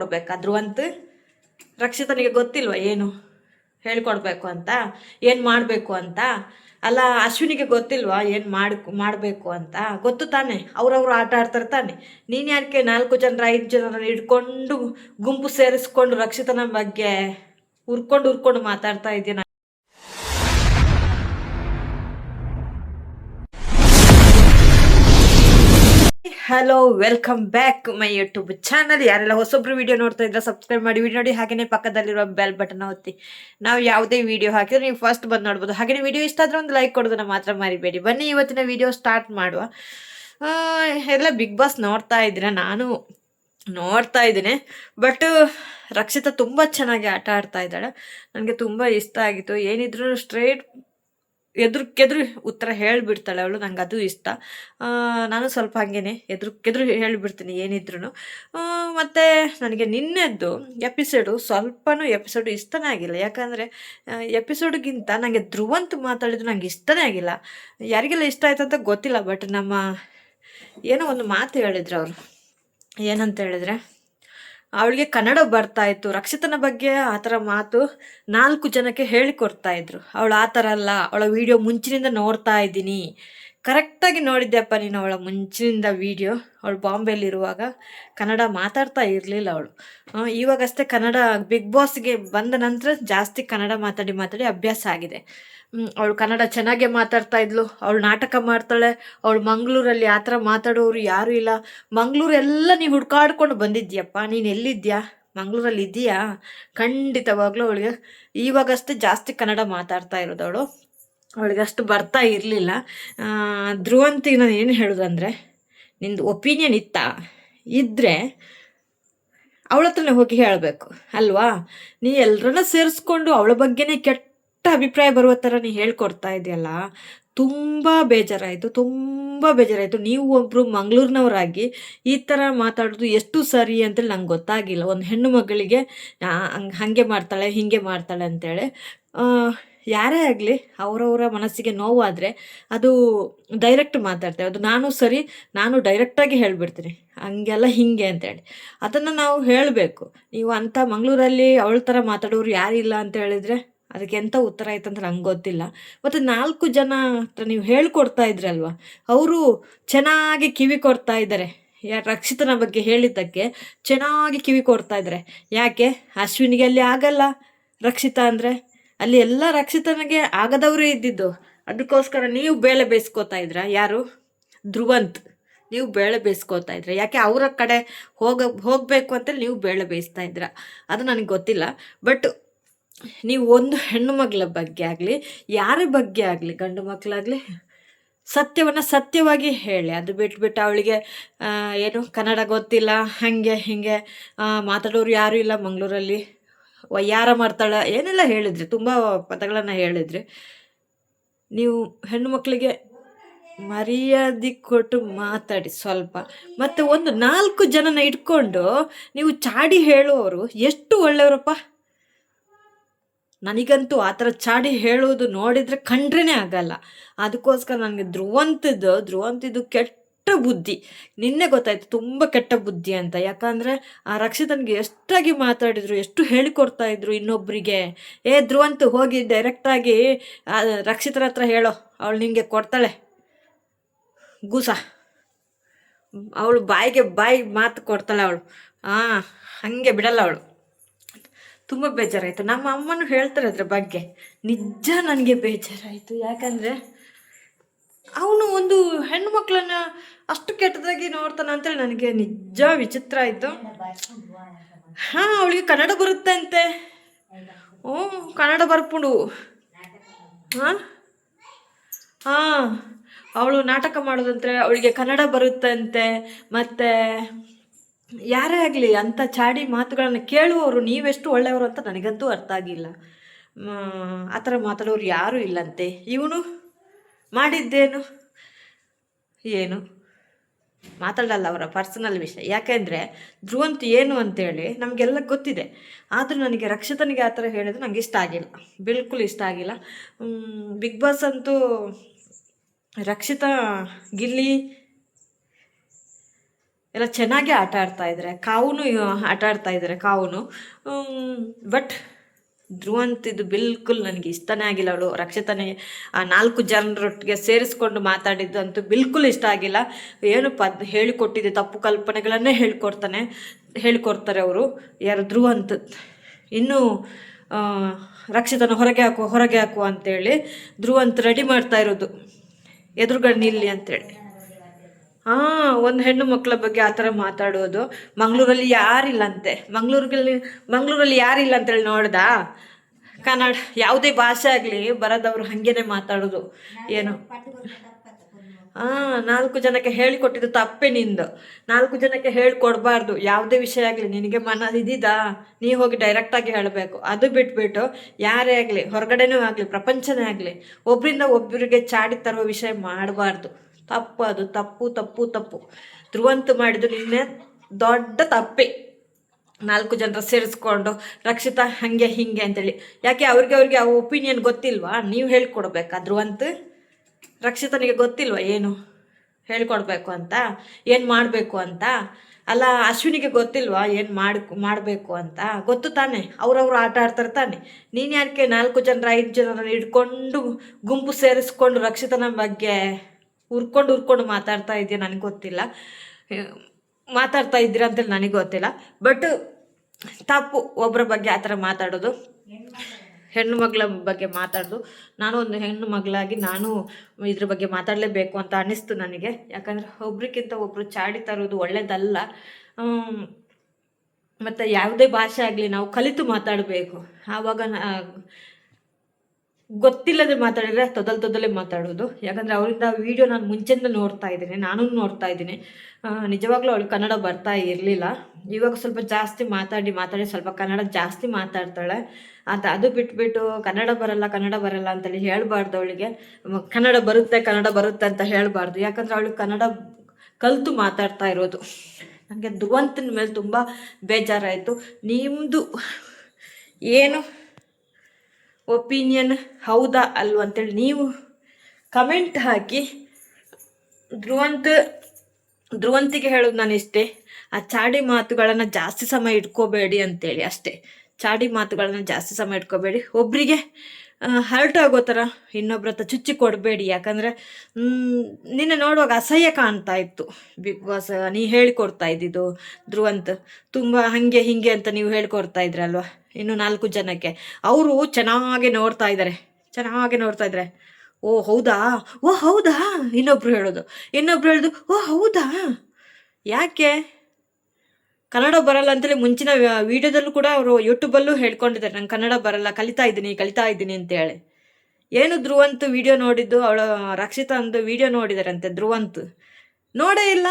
ಕೊಡ್ಬೇಕಾದ್ರು ಅಂತ ರಕ್ಷಿತನಿಗೆ ಗೊತ್ತಿಲ್ವ ಏನು? ಹೇಳ್ಕೊಡ್ಬೇಕು ಅಂತ? ಏನು ಮಾಡಬೇಕು ಅಂತ? ಅಲ್ಲ, ಅಶ್ವಿನಿಗೆ ಗೊತ್ತಿಲ್ವಾ ಏನು ಮಾಡ್, ಮಾಡಬೇಕು ಅಂತ? ಗೊತ್ತು ತಾನೆ, ಅವ್ರವ್ರು ಆಟ ಆಡ್ತಾರೆ ತಾನೆ. ನೀನು ಯಾಕೆ ನಾಲ್ಕು ಜನರ, ಐದು ಜನರನ್ನ ಹಿಡ್ಕೊಂಡು ಗುಂಪು ಸೇರಿಸ್ಕೊಂಡು ರಕ್ಷಿತನ ಬಗ್ಗೆ ಉರ್ಕೊಂಡು ಉರ್ಕೊಂಡು ಮಾತಾಡ್ತಾ ಇದೀಯ? Hello welcome back my YouTube channel ಯಾರೆಲ್ಲ ಹೊಸೊಬ್ರು ವಿಡಿಯೋ ನೋಡ್ತಾ ಇದ್ರೆ ಸಬ್ಸ್ಕ್ರೈಬ್ ಮಾಡಿ ವಿಡಿಯೋ ನೋಡಿ. ಹಾಗೆಯೇ ಪಕ್ಕದಲ್ಲಿರೋ ಬೆಲ್ ಬಟನ್ ಒತ್ತಿ. ನಾವು ಯಾವುದೇ ವಿಡಿಯೋ ಹಾಕಿದ್ರೆ ನೀವು ಫಸ್ಟ್ ಬಂದು ನೋಡ್ಬೋದು. ಹಾಗೆಯೇ ವಿಡಿಯೋ ಇಷ್ಟ ಆದ್ರೆ ಒಂದು ಲೈಕ್ ಕೊಡೋದನ್ನ ಮಾತ್ರ ಮರಿಬೇಡಿ. ಬನ್ನಿ, ಇವತ್ತಿನ ವಿಡಿಯೋ ಸ್ಟಾರ್ಟ್ ಮಾಡುವ. ಎಲ್ಲ ಬಿಗ್ ಬಾಸ್ ನೋಡ್ತಾ ಇದ್ದೀರಾ? ನಾನು ನೋಡ್ತಾ ಇದ್ದೀನಿ. ಬಟ್ ರಕ್ಷಿತಾ ತುಂಬ ಚೆನ್ನಾಗಿ ಆಟ ಆಡ್ತಾ ಇದ್ದಾಳೆ. ನನಗೆ ತುಂಬ ಇಷ್ಟ ಆಗಿತ್ತು. ಏನಿದ್ರು ಸ್ಟ್ರೇಟ್ ಎದುರುಕೆದ್ರು ಉತ್ತರ ಹೇಳಿಬಿಡ್ತಾಳೆ ಅವಳು, ನಂಗೆ ಅದು ಇಷ್ಟ. ನಾನು ಸ್ವಲ್ಪ ಹಾಗೇನೆ ಎದುರುಕೆದ್ರು ಹೇಳಿಬಿಡ್ತೀನಿ ಏನಿದ್ರು ಮತ್ತು ನನಗೆ ನಿನ್ನೆದ್ದು ಎಪಿಸೋಡು ಸ್ವಲ್ಪನೂ ಎಪಿಸೋಡು ಇಷ್ಟನೇ ಆಗಿಲ್ಲ. ಯಾಕಂದರೆ ಎಪಿಸೋಡ್ಗಿಂತ ನನಗೆ ಧ್ರುವಂತ ಮಾತಾಡಿದ್ರು ನಂಗೆ ಇಷ್ಟನೇ ಆಗಿಲ್ಲ. ಯಾರಿಗೆಲ್ಲ ಇಷ್ಟ ಆಯ್ತು ಅಂತ ಗೊತ್ತಿಲ್ಲ ಬಟ್ ನಮ್ಮ ಏನೋ ಒಂದು ಮಾತು ಹೇಳಿದ್ರು ಅವರು. ಏನಂತ ಹೇಳಿದ್ರೆ ಅವಳಿಗೆ ಕನ್ನಡ ಬರ್ತಾ ಇತ್ತು. ರಕ್ಷಿತನ ಬಗ್ಗೆ ಆ ಥರ ಮಾತು ನಾಲ್ಕು ಜನಕ್ಕೆ ಹೇಳಿಕೊಡ್ತಾ ಇದ್ರು. ಅವಳು ಆ ಥರ ಅಲ್ಲ. ಅವಳ ವಿಡಿಯೋ ಮುಂಚಿನಿಂದ ನೋಡ್ತಾ ಇದ್ದೀನಿ. ಕರೆಕ್ಟಾಗಿ ನೋಡಿದ್ದೆಪ್ಪ ನೀನು ಅವಳ ಮುಂಚಿನಿಂದ ವಿಡಿಯೋ. ಅವಳು ಬಾಂಬೆಯಲ್ಲಿರುವಾಗ ಕನ್ನಡ ಮಾತಾಡ್ತಾ ಇರಲಿಲ್ಲ ಅವಳು. ಇವಾಗಷ್ಟೇ ಕನ್ನಡ ಬಿಗ್ ಬಾಸ್ಗೆ ಬಂದ ನಂತರ ಜಾಸ್ತಿ ಕನ್ನಡ ಮಾತಾಡಿ ಮಾತಾಡಿ ಅಭ್ಯಾಸ ಆಗಿದೆ. ಅವಳು ಕನ್ನಡ ಚೆನ್ನಾಗೆ ಮಾತಾಡ್ತಾ ಇದ್ಲು. ಅವಳು ನಾಟಕ ಮಾಡ್ತಾಳೆ. ಅವಳು ಮಂಗಳೂರಲ್ಲಿ ಆ ಥರ ಮಾತಾಡೋರು ಯಾರೂ ಇಲ್ಲ. ಮಂಗಳೂರೆಲ್ಲ ನೀವು ಹುಡ್ಕಾಡ್ಕೊಂಡು ಬಂದಿದ್ಯಪ್ಪ ನೀನು ಎಲ್ಲಿದ್ಯಾ ಮಂಗಳೂರಲ್ಲಿ ಇದೆಯಾ? ಖಂಡಿತವಾಗ್ಲೂ ಅವಳಿಗೆ ಇವಾಗಷ್ಟೇ ಜಾಸ್ತಿ ಕನ್ನಡ ಮಾತಾಡ್ತಾ ಇರೋದು ಅವಳು ಅವಳಿಗೆ ಅಷ್ಟು ಬರ್ತಾ ಇರಲಿಲ್ಲ. ಧ್ರುವಂತಿಗೆ ನಾನು ಏನು ಹೇಳೋದಂದರೆ ನಿಂದು ಒಪಿನಿಯನ್ ಇತ್ತ ಇದ್ದರೆ ಅವಳ ಹತ್ರನೇ ಹೋಗಿ ಹೇಳಬೇಕು, ಅಲ್ವಾ? ನೀ ಎಲ್ಲರನ್ನ ಸೇರಿಸ್ಕೊಂಡು ಅವಳ ಬಗ್ಗೆನೇ ಕೆಟ್ಟ ಅಭಿಪ್ರಾಯ ಬರುವ ಥರ ನೀ ಹೇಳ್ಕೊಡ್ತಾ ಇದೆಯಲ್ಲ, ತುಂಬ ಬೇಜಾರಾಯಿತು ತುಂಬ ಬೇಜಾರಾಯಿತು. ನೀವು ಒಬ್ಬರು ಮಂಗಳೂರಿನವರಾಗಿ ಈ ಥರ ಮಾತಾಡೋದು ಎಷ್ಟು ಸರಿ ಅಂತೇಳಿ ನಂಗೆ ಗೊತ್ತಾಗಿಲ್ಲ. ಒಂದು ಹೆಣ್ಣು ಮಗಳಿಗೆ ಹಂಗೆ ಮಾಡ್ತಾಳೆ, ಹೀಗೆ ಮಾಡ್ತಾಳೆ ಅಂತೇಳಿ. ಯಾರೇ ಆಗಲಿ ಅವರವರ ಮನಸ್ಸಿಗೆ ನೋವಾದರೆ ಅದು ಡೈರೆಕ್ಟ್ ಮಾತಾಡ್ತೇವೆ. ಅದು ನಾನು ಸರಿ, ನಾನು ಡೈರೆಕ್ಟಾಗಿ ಹೇಳಿಬಿಡ್ತೀನಿ. ಹಂಗೆಲ್ಲ ಹಿಂಗೆ ಅಂತೇಳಿ. ಅದನ್ನು ನಾವು ಹೇಳಬೇಕು. ನೀವು ಅಂಥ ಮಂಗಳೂರಲ್ಲಿ ಅವಳ ಥರ ಮಾತಾಡೋರು ಯಾರಿಲ್ಲ ಅಂತ ಹೇಳಿದರೆ ಅದಕ್ಕೆ ಎಂಥ ಉತ್ತರ ಆಯ್ತು ಅಂತ ನಂಗೆ ಗೊತ್ತಿಲ್ಲ. ಮತ್ತು ನಾಲ್ಕು ಜನ ಹತ್ರ ನೀವು ಹೇಳ್ಕೊಡ್ತಾ ಇದ್ರಲ್ವ, ಅವರು ಚೆನ್ನಾಗಿ ಕಿವಿ ಕೊಡ್ತಾ ಇದ್ದಾರೆ. ರಕ್ಷಿತನ ಬಗ್ಗೆ ಹೇಳಿದ್ದಕ್ಕೆ ಚೆನ್ನಾಗಿ ಕಿವಿ ಕೊಡ್ತಾ ಇದ್ದಾರೆ. ಯಾಕೆ? ಅಶ್ವಿನಿಗೆ ಅಲ್ಲಿ ಆಗಲ್ಲ ರಕ್ಷಿತಾ ಅಂದರೆ. ಅಲ್ಲಿ ಎಲ್ಲ ರಕ್ಷಿತನಿಗೆ ಆಗದವರೇ ಇದ್ದಿದ್ದು. ಅದಕ್ಕೋಸ್ಕರ ನೀವು ಬೇಳೆ ಬೇಯಿಸ್ಕೋತಾ ಇದ್ರ? ಯಾರು? ಧ್ರುವಂತ್. ನೀವು ಬೇಳೆ ಬೇಯಿಸ್ಕೋತಾ ಇದ್ರ? ಯಾಕೆ ಅವರ ಕಡೆ ಹೋಗ, ಹೋಗಬೇಕು ಅಂತ ನೀವು ಬೇಳೆ ಬೇಯಿಸ್ತಾ ಇದ್ರ? ಅದು ನನಗೆ ಗೊತ್ತಿಲ್ಲ. ಬಟ್ ನೀವು ಒಂದು ಹೆಣ್ಣು ಮಗಳ ಬಗ್ಗೆ ಆಗಲಿ, ಯಾರ ಬಗ್ಗೆ ಆಗಲಿ, ಗಂಡು ಮಕ್ಕಳಾಗಲಿ ಸತ್ಯವನ್ನು ಸತ್ಯವಾಗಿ ಹೇಳಿ. ಅದು ಬಿಟ್ಬಿಟ್ಟು ಅವಳಿಗೆ ಏನು ಕನ್ನಡ ಗೊತ್ತಿಲ್ಲ, ಹಾಗೆ, ಹೀಗೆ ಮಾತಾಡೋರು ಯಾರೂ ಇಲ್ಲ ಮಂಗಳೂರಲ್ಲಿ. ವಯ್ಯಾರ ಮಾಡ್ತಾಳೆ, ಏನೆಲ್ಲ ಹೇಳಿದ್ರಿ, ತುಂಬ ಪದಗಳನ್ನು ಹೇಳಿದ್ರಿ. ನೀವು ಹೆಣ್ಣು ಮಕ್ಕಳಿಗೆ ಮರ್ಯಾದೆ ಕೊಟ್ಟು ಮಾತಾಡಿ ಸ್ವಲ್ಪ. ಮತ್ತು ಒಂದು ನಾಲ್ಕು ಜನನ ಇಟ್ಕೊಂಡು ನೀವು ಚಾಡಿ ಹೇಳುವವರು ಎಷ್ಟು ಒಳ್ಳೆಯವರಪ್ಪ? ನನಗಂತೂ ಆ ಥರ ಚಾಡಿ ಹೇಳೋದು ನೋಡಿದರೆ ಕಂಡ್ರೇ ಆಗಲ್ಲ. ಅದಕ್ಕೋಸ್ಕರ ನನಗೆ ಧ್ರುವಂತದ್ದು, ಧ್ರುವಂತಿದ್ದು ಕೆಟ್ಟ ಬುದ್ಧಿ. ನಿನ್ನೆ ಗೊತ್ತಾಯ್ತು ತುಂಬ ಕೆಟ್ಟ ಬುದ್ಧಿ ಅಂತ. ಯಾಕಂದರೆ ಆ ರಕ್ಷಿತನಿಗೆ ಎಷ್ಟಾಗಿ ಮಾತಾಡಿದ್ರು, ಎಷ್ಟು ಹೇಳಿಕೊಡ್ತಾ ಇದ್ರು ಇನ್ನೊಬ್ಬರಿಗೆ ಏ, ಧ್ರುವಂತು, ಹೋಗಿ ಡೈರೆಕ್ಟಾಗಿ ರಕ್ಷಿತರ ಹತ್ರ ಹೇಳೋ. ಅವಳು ನಿಂಗೆ ಕೊಡ್ತಾಳೆ. ಗೂಸ. ಅವಳು ಬಾಯಿಗೆ ಬಾಯಿ ಮಾತು ಕೊಡ್ತಾಳೆ ಅವಳು. ಹಾಂ ಹಾಗೆ ಬಿಡಲ್ಲ ಅವಳು. ತುಂಬ ಬೇಜಾರಾಯಿತು. ನಮ್ಮ ಅಮ್ಮನೂ ಹೇಳ್ತಾರೆ ಅದ್ರ ಬಗ್ಗೆ. ನಿಜ ನನಗೆ ಬೇಜಾರಾಯಿತು. ಯಾಕಂದರೆ ಅವನು ಒಂದು ಹೆಣ್ಣು ಮಕ್ಕಳನ್ನ ಅಷ್ಟು ಕೆಟ್ಟದಾಗಿ ನೋಡ್ತಾನೆ ಅಂತೇಳಿ ನನಗೆ ನಿಜ ವಿಚಿತ್ರ ಆಯಿತು. ಹಾಂ, ಅವಳಿಗೆ ಕನ್ನಡ ಬರುತ್ತೆ ಅಂತೆ ಹ್ಞೂ ಕನ್ನಡ ಬರ್ಪುಂಡು. ಹಾಂ? ಹಾಂ, ಅವಳು ನಾಟಕ ಮಾಡೋದಂದ್ರೆ ಅವಳಿಗೆ ಕನ್ನಡ ಬರುತ್ತಂತೆ. ಮತ್ತು ಯಾರೇ ಆಗಲಿ ಅಂಥ ಚಾಡಿ ಮಾತುಗಳನ್ನು ಕೇಳುವವರು ನೀವೆಷ್ಟು ಒಳ್ಳೆಯವರು ಅಂತ ನನಗಂತೂ ಅರ್ಥ ಆಗಿಲ್ಲ. ಆ ಥರ ಮಾತಾಡೋರು ಯಾರೂ ಇಲ್ಲಂತೆ. ಇವನು ಮಾಡಿದ್ದೇನು? ಏನು? ಮಾತಾಡಲ್ಲ ಅವರ ಪರ್ಸನಲ್ ವಿಷಯ. ಯಾಕೆಂದರೆ ಧ್ರುವಂತ ಏನು ಅಂತೇಳಿ ನಮಗೆಲ್ಲ ಗೊತ್ತಿದೆ. ಆದರೂ ನನಗೆ ರಕ್ಷಿತನಿಗೆ ಆ ಥರ ಹೇಳಿದ್ರೆ ನನಗೆ ಇಷ್ಟ ಆಗಿಲ್ಲ. ಬಿಲ್ಕುಲ್ ಇಷ್ಟ ಆಗಿಲ್ಲ. ಬಿಗ್ ಬಾಸ್ ಅಂತೂ ರಕ್ಷಿತ, ಗಿಲ್ಲಿ ಎಲ್ಲ ಚೆನ್ನಾಗೇ ಆಟ ಆಡ್ತಾ ಇದ್ದಾರೆ. ಕಾವುನು, ಆಟ ಆಡ್ತಾ ಇದ್ದಾರೆ ಕಾವುನು. ಬಟ್ ಧ್ರುವಂತ್ ಇದು ಬಿಲ್ಕುಲ್ ನನಗೆ ಇಷ್ಟನೇ ಆಗಿಲ್ಲ ಅವಳು. ರಕ್ಷಿತನೇ ಆ ನಾಲ್ಕು ಜನರೊಟ್ಟಿಗೆ ಸೇರಿಸ್ಕೊಂಡು ಮಾತಾಡಿದ್ದು ಅಂತೂ ಬಿಲ್ಕುಲ್ ಇಷ್ಟ ಆಗಿಲ್ಲ. ಏನು ಪದ್ ಹೇಳಿಕೊಟ್ಟಿದ್ದೆ? ತಪ್ಪು ಕಲ್ಪನೆಗಳನ್ನೇ ಹೇಳ್ಕೊಡ್ತಾನೆ, ಹೇಳ್ಕೊಡ್ತಾರೆ ಅವರು. ಯಾರು ಧ್ರುವಂತ ಇನ್ನು ರಕ್ಷಿತನ ಹೊರಗೆ ಹಾಕು ಹೊರಗೆ ಹಾಕು ಅಂತೇಳಿ ಧ್ರುವಂತ್ ರೆಡಿ ಮಾಡ್ತಾ ಇರೋದು. ಎದುರುಗಡೆ ನಿಲ್ಲಿ ಅಂತೇಳಿ. ಹಾ ಒಂದು ಹೆಣ್ಣು ಮಕ್ಕಳ ಬಗ್ಗೆ ಆ ಥರ ಮಾತಾಡೋದು. ಮಂಗಳೂರಲ್ಲಿ ಯಾರಿಲ್ಲಂತೆ? ಮಂಗಳೂರಲ್ಲಿ ಮಂಗಳೂರಲ್ಲಿ ಯಾರಿಲ್ಲ ಅಂತೇಳಿ ನೋಡ್ದಾ? ಕನ್ನಡ ಯಾವುದೇ ಭಾಷೆ ಆಗಲಿ ಬರೋದವ್ರು ಹಾಗೇನೆ ಮಾತಾಡೋದು. ಏನು? ಹಾ ನಾಲ್ಕು ಜನಕ್ಕೆ ಹೇಳಿಕೊಟ್ಟಿದ್ದು ತಪ್ಪೆ ನಿಂದು. ನಾಲ್ಕು ಜನಕ್ಕೆ ಹೇಳಿಕೊಡ್ಬಾರ್ದು. ಯಾವುದೇ ವಿಷಯ ಆಗಲಿ ನಿನಗೆ ಮನ ಇದಿದಾ? ನೀ ಹೋಗಿ ಡೈರೆಕ್ಟಾಗಿ ಹೇಳಬೇಕು. ಅದು ಬಿಟ್ಬಿಟ್ಟು ಯಾರೇ ಆಗಲಿ ಹೊರಗಡೆನೂ ಆಗಲಿ ಪ್ರಪಂಚನೇ ಆಗಲಿ ಒಬ್ಬರಿಂದ ಒಬ್ಬರಿಗೆ ಚಾಡಿ ತರುವ ವಿಷಯ ಮಾಡಬಾರ್ದು. ತಪ್ಪು, ಅದು ತಪ್ಪು ತಪ್ಪು ತಪ್ಪು. ಧ್ರುವಂತ ಮಾಡಿದ್ದು ನಿನ್ನೆ ದೊಡ್ಡ ತಪ್ಪೆ. ನಾಲ್ಕು ಜನರ ಸೇರಿಸ್ಕೊಂಡು, ರಕ್ಷಿತಾ ಹಾಗೆ, ಹಿಂಗೆ ಅಂತೇಳಿ. ಯಾಕೆ ಅವ್ರಿಗೆ ಅವ್ರಿಗೆ ಆ ಒಪಿನಿಯನ್ ಗೊತ್ತಿಲ್ವಾ? ನೀವು ಹೇಳ್ಕೊಡ್ಬೇಕಾ? ಧ್ರುವಂತ್, ರಕ್ಷಿತನಿಗೆ ಗೊತ್ತಿಲ್ವಾ ಏನು? ಹೇಳ್ಕೊಡ್ಬೇಕು ಅಂತ? ಏನು ಮಾಡಬೇಕು ಅಂತ? ಅಲ್ಲ, ಅಶ್ವಿನಿಗೆ ಗೊತ್ತಿಲ್ವಾ ಏನು ಮಾಡಿ ಮಾಡಬೇಕು ಅಂತ? ಗೊತ್ತು ತಾನೆ. ಅವ್ರವ್ರು ಆಟ ಆಡ್ತಾರೆ ತಾನೆ. ನೀನು ಯಾಕೆ ನಾಲ್ಕು ಜನರ, ಐದು ಜನರನ್ನು ಹಿಡ್ಕೊಂಡು ಗುಂಪು ಸೇರಿಸ್ಕೊಂಡು ರಕ್ಷಿತನ ಬಗ್ಗೆ ಉರ್ಕೊಂಡು ಹುರ್ಕೊಂಡು ಮಾತಾಡ್ತಾ ಇದೆಯಾ ನನಗೆ ಗೊತ್ತಿಲ್ಲ. ಮಾತಾಡ್ತಾ ಇದ್ದೀರಾ ಅಂತೇಳಿ ನನಗೆ ಗೊತ್ತಿಲ್ಲ. ಬಟ್ ತಪ್ಪು ಒಬ್ಬರ ಬಗ್ಗೆ ಆ ಥರ ಮಾತಾಡೋದು. ಹೆಣ್ಣು ಮಗಳ ಬಗ್ಗೆ ಮಾತಾಡೋದು. ನಾನು ಒಂದು ಹೆಣ್ಣು ಮಗಳಾಗಿ ನಾನು ಇದ್ರ ಬಗ್ಗೆ ಮಾತಾಡಲೇಬೇಕು ಅಂತ ಅನ್ನಿಸ್ತು ನನಗೆ. ಯಾಕಂದರೆ ಒಬ್ರಿಗಿಂತ ಒಬ್ಬರು ಚಾಡಿ ತರೋದು ಒಳ್ಳೇದಲ್ಲ. ಮತ್ತು ಯಾವುದೇ ಭಾಷೆ ಆಗಲಿ ನಾವು ಕಲಿತು ಮಾತಾಡಬೇಕು. ಆವಾಗ ಗೊತ್ತಿಲ್ಲದೆ ಮಾತಾಡಿದ್ರೆ ತೊದಲ್ ತೊದಲೇ ಮಾತಾಡೋದು. ಯಾಕಂದರೆ ಅವರಿಂದ ವಿಡಿಯೋ ನಾನು ಮುಂಚೆಯಿಂದ ನೋಡ್ತಾ ಇದ್ದೀನಿ, ನಾನು ನೋಡ್ತಾ ಇದ್ದೀನಿ. ನಿಜವಾಗ್ಲೂ ಅವಳು ಕನ್ನಡ ಬರ್ತಾ ಇರಲಿಲ್ಲ. ಇವಾಗ ಸ್ವಲ್ಪ ಜಾಸ್ತಿ ಮಾತಾಡಿ ಮಾತಾಡಿ ಸ್ವಲ್ಪ ಕನ್ನಡ ಜಾಸ್ತಿ ಮಾತಾಡ್ತಾಳೆ. ಅದು ಅದು ಬಿಟ್ಬಿಟ್ಟು ಕನ್ನಡ ಬರಲ್ಲ ಕನ್ನಡ ಬರಲ್ಲ ಅಂತೇಳಿ ಹೇಳಬಾರ್ದು ಅವಳಿಗೆ. ಕನ್ನಡ ಬರುತ್ತೆ ಕನ್ನಡ ಬರುತ್ತೆ ಅಂತ ಹೇಳಬಾರ್ದು. ಯಾಕಂದರೆ ಅವಳು ಕನ್ನಡ ಕಲಿತು ಮಾತಾಡ್ತಾ ಇರೋದು. ನನಗೆ ಧ್ರುವಂತನ ಮೇಲೆ ತುಂಬ ಬೇಜಾರಾಯಿತು. ನಿಮ್ಮದು ಏನು ಒಪಿನಿಯನ್ ಹೌದಾ ಅಲ್ವಾ ಅಂತೇಳಿ ನೀವು ಕಮೆಂಟ್ ಹಾಕಿ. ಧ್ರುವಂತ, ಧ್ರುವಂತಿಗೆ ಹೇಳೋದು ನಾನು ಇಷ್ಟೇ. ಆ ಚಾಡಿ ಮಾತುಗಳನ್ನು ಜಾಸ್ತಿ ಸಮಯ ಇಟ್ಕೋಬೇಡಿ ಅಂತೇಳಿ ಅಷ್ಟೇ. ಚಾಡಿ ಮಾತುಗಳನ್ನು ಜಾಸ್ತಿ ಸಮಯ ಇಟ್ಕೋಬೇಡಿ. ಒಬ್ಬರಿಗೆ ಹರ್ಟ್ ಆಗೋ ಥರ ಇನ್ನೊಬ್ರ ಹತ್ರ ಚುಚ್ಚಿ ಕೊಡಬೇಡಿ. ಯಾಕಂದರೆ ನಿನ್ನೆ ನೋಡುವಾಗ ಅಸಹ್ಯ ಕಾಣ್ತಾ ಇತ್ತು. ಬಿಗ್ ಬಾಸ್, ನೀ ಹೇಳಿಕೊಡ್ತಾ ಇದ್ದಿದ್ದು ಧ್ರುವಂತ್. ತುಂಬ ಹಾಗೆ ಹೀಗೆ ಅಂತ ನೀವು ಹೇಳ್ಕೊಡ್ತಾ ಇದ್ರಲ್ವ? ಇನ್ನು ನಾಲ್ಕು ಜನಕ್ಕೆ. ಅವರು ಚೆನ್ನಾಗಿ ನೋಡ್ತಾ ಇದ್ದಾರೆ ಚೆನ್ನಾಗಿ ನೋಡ್ತಾ ಇದ್ದಾರೆ ಓ, ಹೌದಾ? ಓ, ಹೌದಾ? ಇನ್ನೊಬ್ರು ಹೇಳೋದು. ಇನ್ನೊಬ್ರು ಹೇಳೋದು, ಓ, ಹೌದಾ? ಯಾಕೆ? ಕನ್ನಡ ಬರಲ್ಲ ಅಂತೇಳಿ ಮುಂಚಿನ ವಿಡಿಯೋದಲ್ಲೂ ಕೂಡ ಅವರು ಯೂಟ್ಯೂಬಲ್ಲೂ ಹೇಳ್ಕೊಂಡಿದ್ದಾರೆ. ನಂಗೆ ಕನ್ನಡ ಬರಲ್ಲ, ಕಲಿತಾ ಇದ್ದೀನಿ ಕಲಿತಾ ಇದ್ದೀನಿ ಅಂತೇಳಿ ಏನು ಧ್ರುವಂತ್ ವಿಡಿಯೋ ನೋಡಿದ್ದು? ಅವಳ ರಕ್ಷಿತಾ ಅಂದು ವಿಡಿಯೋ ನೋಡಿದಾರಂತೆ, ಧ್ರುವಂತ್. ನೋಡೇ ಇಲ್ಲ.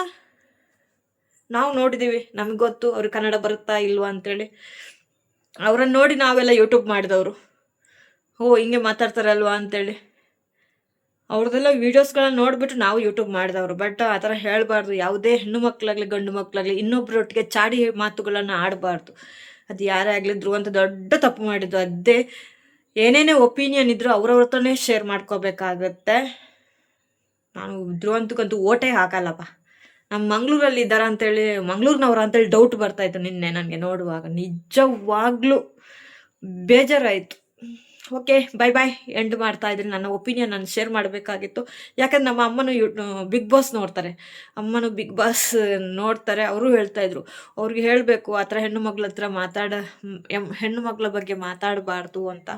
ನಾವು ನೋಡಿದ್ದೀವಿ ನಮಗೆ ಗೊತ್ತು ಅವ್ರಿಗೆ ಕನ್ನಡ ಬರುತ್ತಾ ಇಲ್ವಾ ಅಂತೇಳಿ. ಅವರನ್ನು ನೋಡಿ ನಾವೆಲ್ಲ ಯೂಟ್ಯೂಬ್ ಮಾಡಿದವರು. ಓ, ಹಿಂಗೆ ಮಾತಾಡ್ತಾರಲ್ವಾ ಅಂತೇಳಿ. ಅವ್ರದ್ದೆಲ್ಲ ವೀಡಿಯೋಸ್ಗಳನ್ನ ನೋಡಿಬಿಟ್ಟು ನಾವು ಯೂಟ್ಯೂಬ್ ಮಾಡಿದವರು. ಬಟ್ ಆ ಥರ ಹೇಳಬಾರ್ದು. ಯಾವುದೇ ಹೆಣ್ಣು ಮಕ್ಕಳಾಗಲಿ ಗಂಡು ಮಕ್ಕಳಾಗಲಿ ಇನ್ನೊಬ್ಬರೊಟ್ಟಿಗೆ ಚಾಡಿ ಮಾತುಗಳನ್ನು ಆಡಬಾರ್ದು. ಅದು ಯಾರೇ ಆಗಲಿ ಧ್ರುವಂತ ದೊಡ್ಡ ತಪ್ಪು ಮಾಡಿದ್ದು. ಅದೇ ಏನೇನೇ ಒಪಿನಿಯನ್ ಇದ್ದರೂ ಅವ್ರವ್ರ ಹತ್ರನೇ ಶೇರ್ ಮಾಡ್ಕೋಬೇಕಾಗತ್ತೆ. ನಾನು ಧ್ರುವಂತಕ್ಕಂತೂ ಓಟೇ ಹಾಕಲ್ಲಪ್ಪ. ನಮ್ಮ ಮಂಗ್ಳೂರಲ್ಲಿ ಇದ್ದಾರ ಅಂತೇಳಿ, ಮಂಗಳೂರಿನವ್ರ ಅಂತೇಳಿ ಡೌಟ್ ಬರ್ತಾಯಿತ್ತು ನಿನ್ನೆ ನನಗೆ ನೋಡುವಾಗ. ನಿಜವಾಗ್ಲೂ ಬೇಜಾರಾಯಿತು. ಓಕೆ ಬೈ ಬಾಯ್ ಎಂಡ್ ಮಾಡ್ತಾ ಇದ್ದೀನಿ. ನನ್ನ ಒಪಿನಿಯನ್ ನಾನು ಶೇರ್ ಮಾಡಬೇಕಾಗಿತ್ತು. ಯಾಕಂದ್ರೆ ನಮ್ಮ ಅಮ್ಮನೂ ಯು ಬಿಗ್ ಬಾಸ್ ನೋಡ್ತಾರೆ. ಅಮ್ಮನೂ ಬಿಗ್ ಬಾಸ್ ನೋಡ್ತಾರೆ. ಅವರು ಹೇಳ್ತಾ ಇದ್ರು, ಅವ್ರಿಗೆ ಹೇಳಬೇಕು, ಆ ಥರ ಹೆಣ್ಣು ಮಗಳ ಹತ್ರ ಮಾತಾಡ ಹೆಣ್ಣು ಮಗಳ ಬಗ್ಗೆ ಮಾತಾಡಬಾರ್ದು ಅಂತ.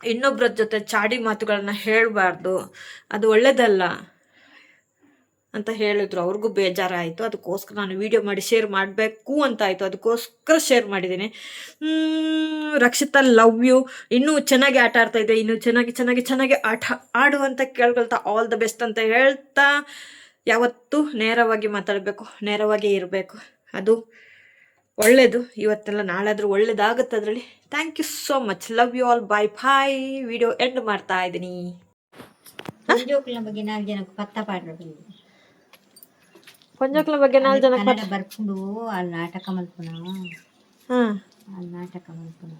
ಇನ್ನೊಬ್ಬರ ಜೊತೆ ಚಾಡಿ ಮಾತುಗಳನ್ನ ಹೇಳಬಾರ್ದು. ಅದು ಒಳ್ಳೇದಲ್ಲ. ಅಂತ ಹೇಳಿದ್ರು. ಅವ್ರಿಗೂ ಬೇಜಾರಾಯಿತು. ಅದಕ್ಕೋಸ್ಕರ ನಾನು ವಿಡಿಯೋ ಮಾಡಿ ಶೇರ್ ಮಾಡಬೇಕು ಅಂತ ಆಯಿತು ಅದಕ್ಕೋಸ್ಕರ ಶೇರ್ ಮಾಡಿದ್ದೀನಿ. ರಕ್ಷಿತಾ ಲವ್ ಯು ಇನ್ನೂ ಚೆನ್ನಾಗಿ ಆಟ ಆಡ್ತಾ ಇದೆ. ಇನ್ನೂ ಚೆನ್ನಾಗಿ ಚೆನ್ನಾಗಿ ಚೆನ್ನಾಗಿ ಆಟ ಆಡು ಅಂತ ಕೇಳ್ಕೊಳ್ತಾ ಆಲ್ ದ ಬೆಸ್ಟ್ ಅಂತ ಹೇಳ್ತಾ ಯಾವತ್ತೂ ನೇರವಾಗಿ ಮಾತಾಡಬೇಕು. ನೇರವಾಗಿ ಇರಬೇಕು. ಅದು ಒಳ್ಳೆಯದು ಇವತ್ತೆಲ್ಲ ನಾಳಾದರೂ ಒಳ್ಳೇದಾಗುತ್ತೆ ಅದರಲ್ಲಿ. Thank you so much love you all bye bye video end ಮಾಡ್ತಾ ಇದ್ದೀನಿ. ಬಗ್ಗೆ ನಾಲ್ಕು ಜನಕ್ಕೆ ಪತ್ತ ಪಾಡ್ರು ಕೊಂಜಕ್ಲ ಬಗ್ಗೆ ನಾಲ್ಕು ಜನ ಕನ್ನಡ ಬರ್ಕೊಂಡು ಅಲ್ಲಿ ನಾಟಕ ಮಲ್ಪನ? ಹಾಂ. ಆ ನಾಟಕ ಮಲ್ಪುನ?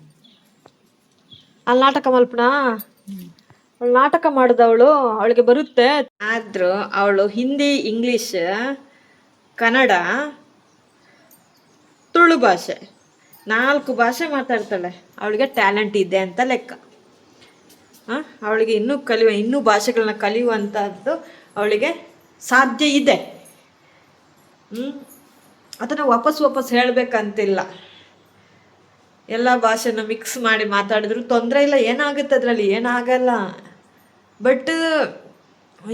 ಅಲ್ಲಿ ನಾಟಕ ಮಲ್ಪನ? ಅವಳು ನಾಟಕ ಮಾಡಿದವಳು ಅವಳಿಗೆ ಬರುತ್ತೆ. ಆದ್ರೂ ಅವಳು ಹಿಂದಿ ಇಂಗ್ಲಿಷ್ ಕನ್ನಡ ತುಳು ಭಾಷೆ. ನಾಲ್ಕು ಭಾಷೆ ಮಾತಾಡ್ತಾಳೆ. ಅವಳಿಗೆ ಟ್ಯಾಲೆಂಟ್ ಇದೆ ಅಂತ ಲೆಕ್ಕ. ಹಾಂ? ಅವಳಿಗೆ ಇನ್ನೂ ಕಲಿಯುವ ಇನ್ನೂ ಭಾಷೆಗಳನ್ನ ಕಲಿಯುವಂಥದ್ದು ಅವಳಿಗೆ ಸಾಧ್ಯ ಇದೆ. ಅದನ್ನು ವಾಪಸ್ ವಾಪಸ್ ಹೇಳಬೇಕಂತಿಲ್ಲ. ಎಲ್ಲ ಭಾಷೆನ ಮಿಕ್ಸ್ ಮಾಡಿ ಮಾತಾಡಿದ್ರು. ತೊಂದರೆ ಇಲ್ಲ, ಏನಾಗುತ್ತೆ ಅದರಲ್ಲಿ? ಏನಾಗಲ್ಲ. ಬಟ್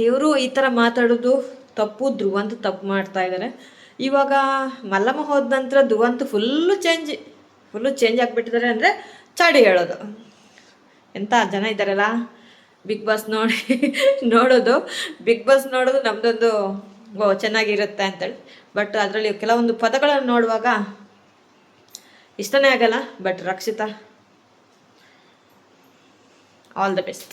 ಇವರು ಈ ಥರ ಮಾತಾಡೋದು ತಪ್ಪು, ಧ್ರುವಂತ ತಪ್ಪು ಮಾಡ್ತಾ ಇದ್ದಾರೆ ಇವಾಗ ಮಲ್ಲಮ್ಮ ಹೋದ ನಂತರ ಧ್ರುವಂತ ಫುಲ್ಲು ಚೇಂಜ್ ಫುಲ್ಲು ಚೇಂಜ್ ಆಗಿಬಿಟ್ಟಿದ್ದಾರೆ ಅಂದರೆ ಚಾಡಿ ಹೇಳೋದು. ಎಂಥ ಜನ ಇದ್ದಾರಲ್ಲ? ಬಿಗ್ ಬಾಸ್ ನೋಡಿ, ನೋಡೋದು. ಬಿಗ್ ಬಾಸ್ ನೋಡೋದು ನಮ್ಮದೊಂದು ಓ, ಚೆನ್ನಾಗಿರುತ್ತೆ ಅಂತೇಳಿ. ಬಟ್ ಅದರಲ್ಲಿ ಕೆಲವೊಂದು ಪದಗಳನ್ನು ನೋಡುವಾಗ ಇಷ್ಟನೇ ಆಗಲ್ಲ but Rakshita. All the best